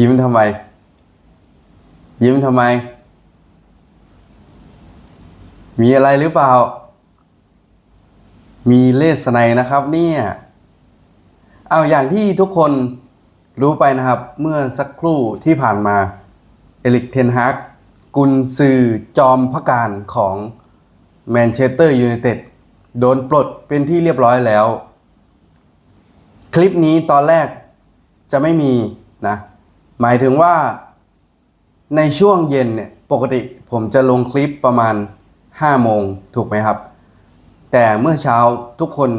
ยิ้มทำไม ยิ้มทำไม มีอะไรหรือเปล่า มีเลสไนนะครับ เนี่ย เอาอย่างที่ทุกคนรู้ไปนะครับ เมื่อสักครู่ที่ผ่านมา เอลิกเทนฮากกุนซือจอมพระการของแมนเชสเตอร์ยูไนเต็ดโดนปลดเป็นที่เรียบร้อยแล้ว คลิปนี้ตอนแรกจะไม่มีนะ หมายถึงว่าในช่วงเย็นเนี่ยปกติผมจะลงคลิปประมาณ 5 โมงถูกไหมครับ แต่เมื่อเช้าทุกคน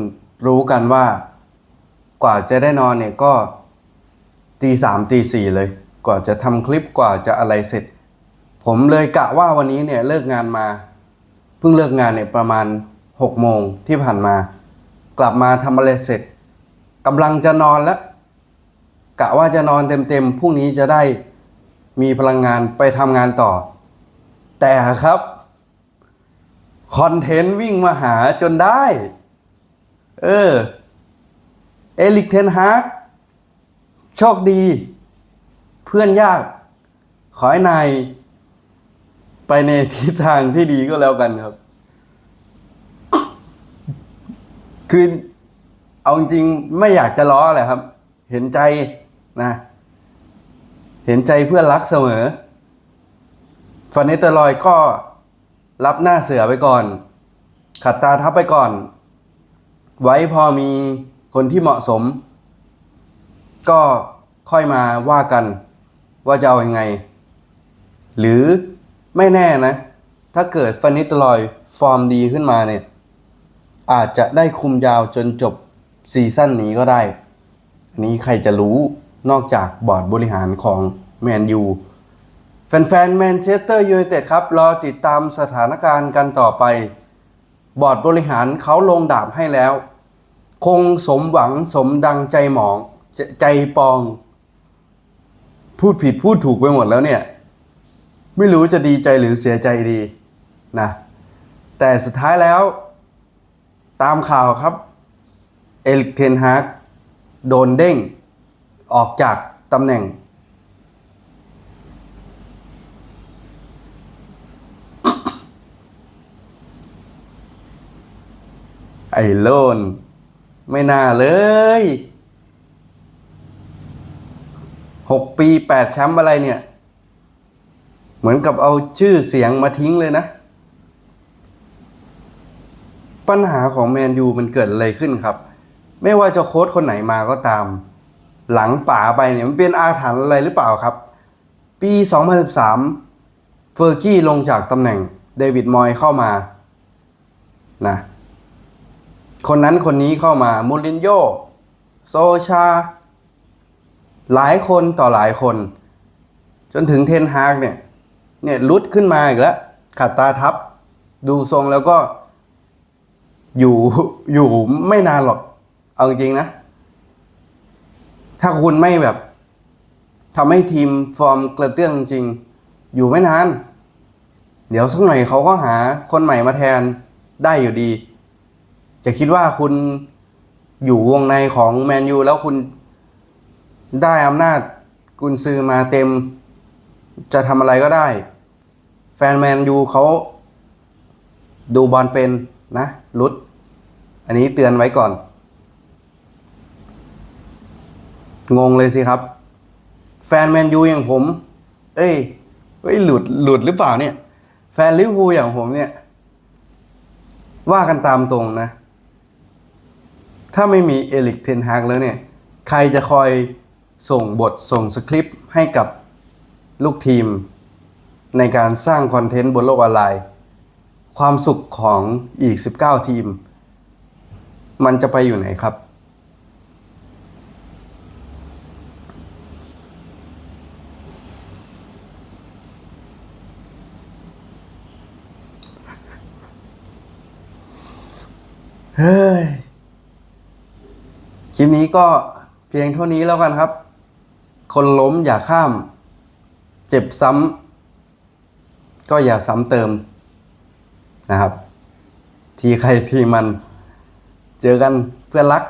รู้กันว่ากว่าจะได้นอนเนี่ยก็ตีสามตีสี่เลย กว่าจะทำคลิปกว่าจะอะไรเสร็จ ผมเลยกะว่าวันนี้เนี่ยเลิกงานมา เพิ่งเลิกงานเนี่ยประมาณ6โมงที่ผ่านมา กลับมาทำอะไรเสร็จกำลังจะนอนแล้ว กะว่าจะนอนเต็มๆพรุ่งนี้จะได้มีพลังงานไปทำงานต่อ แต่ครับคอนเทนต์วิ่งมาหาจนได้ เออ เอลิกเทนฮาร์กโชคดี เพื่อนยาก ขอให้นายไปในทิศทางที่ดีก็แล้วกันครับ คือเอาจริงไม่อยากจะล้อแหละครับ เห็นใจ เห็นใจเพื่อนรักเสมอฟานเนเตอร์ลอยก็รับหน้าเสือไปก่อน ขัดตาทับไปก่อน ไว้พอมีคนที่เหมาะสม ก็ค่อยมาว่ากันว่าจะเอาอยัางไง หรือไม่แน่นะ ถ้าเกิดฟานิตลอยฟอร์มดีขึ้นมาเนี่ย อาจจะได้คุมยาวจนจบซีซั่นนี้ก็ได้ อันนี้ใครจะรู้ นอกจากบอร์ดบริหารของแมนยูแฟนๆแมนเชสเตอร์ยูไนเต็ดครับ รอติดตามสถานการณ์กันต่อไป บอร์ดบริหารเขาลงดาบให้แล้ว คงสมหวังสมดังใจหมองใจใจปอง พูดผิดพูดถูกไปหมดแล้วเนี่ย ไม่รู้จะดีใจหรือเสียใจดีนะแต่สุดท้ายแล้วตามข่าวครับ เอลิกเทนฮากโดนเด้ง ออกจากตำแหน่ง ไอ้โลน ไม่น่าเลยหกปีแปดแชมป์อะไรเนี่ย เหมือนกับเอาชื่อเสียงมาทิ้งเลยนะ ปัญหาของแมนยูมันเกิดอะไรขึ้นครับ ไม่ว่าจะโค้ชคนไหนมาก็ตาม หลังป่าไปเนี่ยมันเป็นอาถรรพ์อะไรหรือเปล่าครับ ปี 2013 เฟอร์กี้ลงจากตำแหน่งเดวิดมอยเข้ามานะคนนั้นคนนี้เข้ามามูรินโญ่โซชา หลายคนต่อหลายคน จนถึงเทนฮากเนี่ยเนี่ยลุดขึ้นมาอีกแล้วขัดตาทับ ดูทรงแล้วก็อยู่อยู่ไม่นานหรอก เอาจริงนะ ถ้าคุณไม่แบบทำให้ทีมฟอร์มกระเตื้องจริง อยู่ไม่นาน เดี๋ยวสักหน่อยเขาก็หาคนใหม่มาแทนได้อยู่ดี จะคิดว่าคุณอยู่วงในของแมนยูแล้วคุณได้อำนาจกุนซือมาเต็ม จะทำอะไรก็ได้ แฟนแมนยูเขาดูบอลเป็นนะลุด อันนี้เตือนไว้ก่อน งงเลยสิครับ แฟนแมนยูอย่างผม เอ้ยเอ้ยหลุดหลุดหรือเปล่าเนี่ย แฟนลิเวอร์พูลอย่างผมเนี่ย ว่ากันตามตรงนะ ถ้าไม่มีเอลิกเทนฮากแล้วเนี่ย ใครจะคอยส่งบทส่งสคริปต์ให้กับลูกทีม ในการสร้างคอนเทนต์บนโลกออนไลน์ ความสุขของอีก 19 ทีม มันจะไปอยู่ไหนครับ เฮ้ยคลิปนี้ก็เพียงเท่านี้แล้วกันครับ คนล้มอย่าข้าม เจ็บซ้ำก็อย่าซ้ำเติมนะครับ ทีใครทีมัน เจอกันเพื่อนรัก